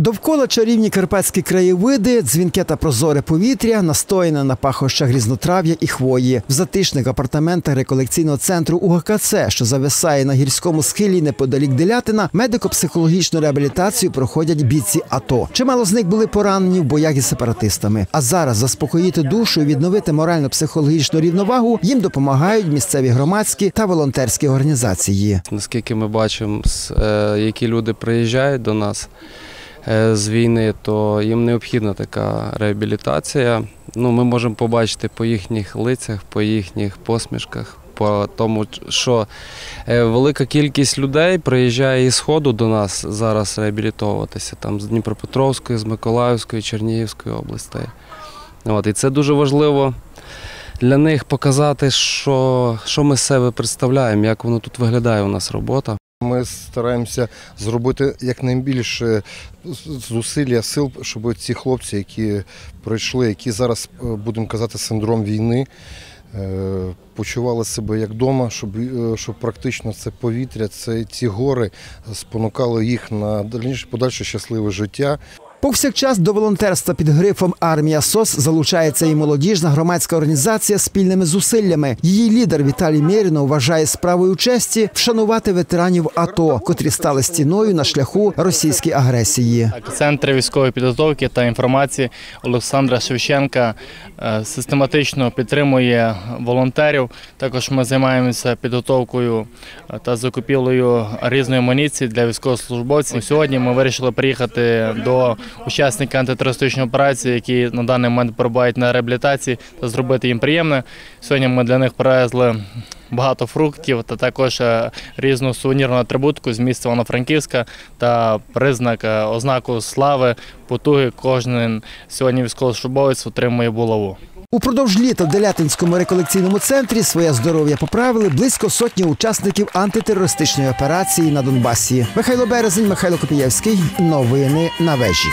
Довкола чарівні карпатські краєвиди, дзвінке та прозоре повітря, настояне на пахощах різнотрав'я і хвої. В затишних апартаментах реколекційного центру УГКЦ, що зависає на гірському схилі неподалік Делятина, медико-психологічну реабілітацію проходять бійці АТО. Чимало з них були поранені в боях із сепаратистами. А зараз заспокоїти душу і відновити морально-психологічну рівновагу їм допомагають місцеві громадські та волонтерські організації. Наскільки ми бачимо, е, які люди приїжджають до нас з війни, то їм необхідна така реабілітація. Ну, ми можемо побачити по їхніх лицях, по їхніх посмішках, по тому, що е, велика кількість людей приїжджає із Сходу до нас зараз реабілітовуватися, там з Дніпропетровської, з Миколаївської, Чернігівської областей. От, і це дуже важливо для них показати, що, що ми з себе представляємо, як воно тут виглядає у нас робота. Ми стараємося зробити якнайбільше зусилля сил, щоб ці хлопці, які пройшли, які зараз е, будемо казати, синдром війни, е, почували себе як вдома, щоб, е, щоб практично це повітря, це ці гори спонукали їх на подальше щасливе життя. Повсякчас до волонтерства під грифом Армія СОС залучається і молодіжна громадська організація спільними зусиллями. Її лідер Віталій Мєріно вважає справою честі вшанувати ветеранів АТО, котрі стали стіною на шляху російської агресії. Так, Центр військової підготовки та інформації Олександра Шевченка е, систематично підтримує волонтерів. Також ми займаємося підготовкою е, та закупівлею різної амуніції для військовослужбовців. Сьогодні ми вирішили приїхати до учасників антитерористичної операції, які на даний момент перебувають на реабілітації, та зробити їм приємне. Сьогодні ми для них привезли багато фруктів та також е, різну сувенірну атрибутку з міста Івано-Франківська та признак е, ознаку слави, потуги. Кожен сьогодні військовослужбовець отримує булаву. Упродовж літа в Делятинському реколекційному центрі своє здоров'я поправили близько сотні учасників антитерористичної операції на Донбасі. Михайло Березень, Михайло Копієвський. Новини на вежі.